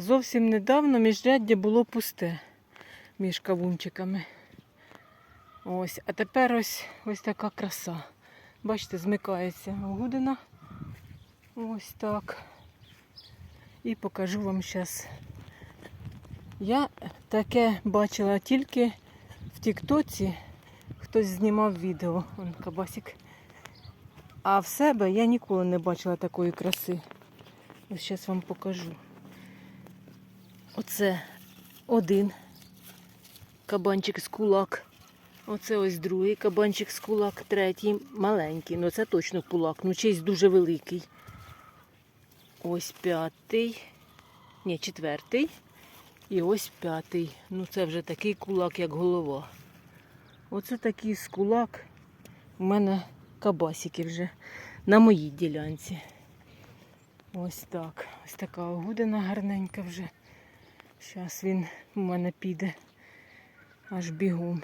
Зовсім недавно міжряддя було пусте між кавунчиками. Ось, а тепер ось, ось така краса. Бачите, змикається гудина. Ось так. І покажу вам зараз. Я таке бачила тільки в Тіктоці. Хтось знімав відео, он кабасик. А в себе я ніколи не бачила такої краси. Ось зараз вам покажу. Оце один кабанчик з кулак. Оце ось другий кабанчик з кулак, третій маленький. Ну це точно кулак, ну чийсь дуже великий. Ось п'ятий. Ні, четвертий. І ось п'ятий. Ну це вже такий кулак, як голова. Оце такий з кулак. У мене кабасики вже на моїй ділянці. Ось так. Ось така огудина гарненька вже. Зараз він у мене піде аж бігом.